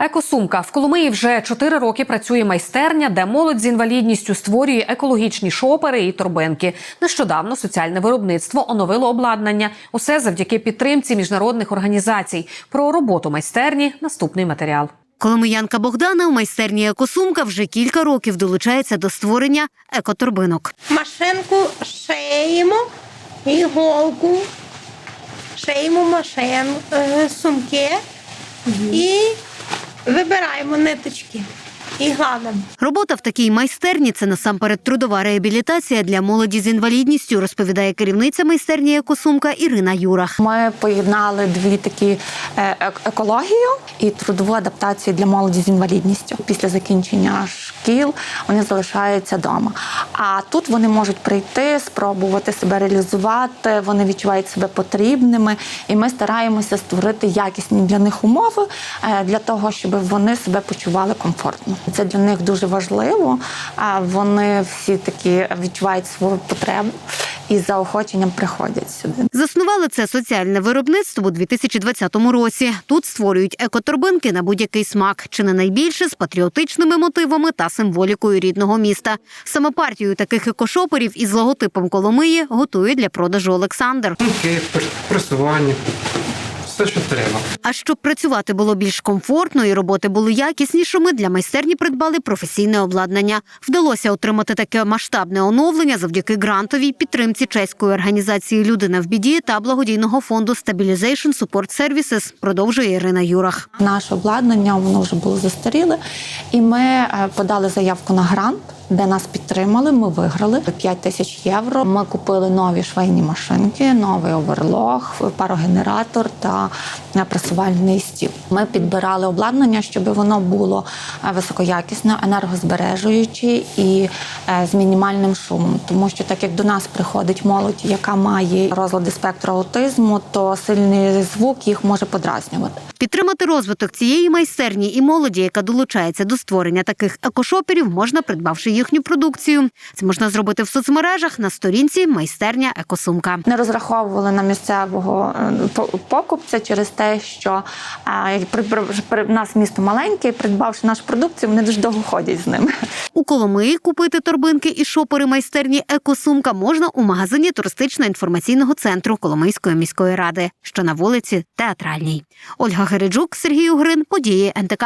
Екосумка в Коломиї вже чотири роки працює майстерня, де молодь з інвалідністю створює екологічні шопери і торбинки. Нещодавно соціальне виробництво оновило обладнання. Усе завдяки підтримці міжнародних організацій. Про роботу майстерні наступний матеріал. Коломиянка Богдана у майстерні екосумка вже кілька років долучається до створення екоторбинок. Машинку шиємо, іголку, шиємо машин, е, сумки і вибираємо ниточки і гладимо. Робота в такій майстерні це насамперед трудова реабілітація для молоді з інвалідністю, розповідає керівниця майстерні екосумка Ірина Юрах. Ми поєднали дві такі е, ек- екологію і трудову адаптацію для молоді з інвалідністю. Після закінчення шкіл вони залишаються вдома. А тут вони можуть прийти, спробувати себе реалізувати. Вони відчувають себе потрібними, і ми стараємося створити якісні для них умови е, для того, щоб вони себе почували комфортно. Це для них дуже важливо. А вони всі такі відчувають свою потребу і заохоченням приходять сюди. Заснували це соціальне виробництво у 2020 році. Тут створюють екоторбинки на будь-який смак, чи не найбільше з патріотичними мотивами та символікою рідного міста. Саме партію таких екошоперів із логотипом Коломиї готує для продажу Олександр. Сумки, пр- пресування, все, що треба. А щоб працювати було більш комфортно і роботи були якіснішими, для майстерні придбали професійне обладнання. Вдалося отримати таке масштабне оновлення завдяки грантовій підтримці чеської організації Людина в біді та благодійного фонду Stabilization Support Services, продовжує Ірина Юрах. Наше обладнання воно вже було застаріле, і ми е, подали заявку на грант. Де нас підтримали, ми виграли 5 тисяч євро. Ми купили нові швейні машинки, новий оверлог, парогенератор та е, пресувальний стіл. Ми підбирали обладнання, щоб воно було е, високоякісне, енергозбережуюче і е, з мінімальним шумом. Тому що так як до нас приходить молодь, яка має розлади спектру аутизму, то сильний звук їх може подразнювати. Підтримати розвиток цієї майстерні і молоді, яка долучається до створення таких екошоперів, можна придбавши їхню продукцію. Це можна зробити в соцмережах на сторінці майстерня екосумка. не розраховували на місцевого е, по- покупця через те, що е, в нас місто маленьке, придбавши нашу продукцію, вони дуже довго ходять з ними. У Коломиї купити торбинки і шопери майстерні екосумка можна у магазині туристично-інформаційного центру Коломийської міської ради, що на вулиці Театральній. Ольга Гереджук, Сергій Угрин, події НТК.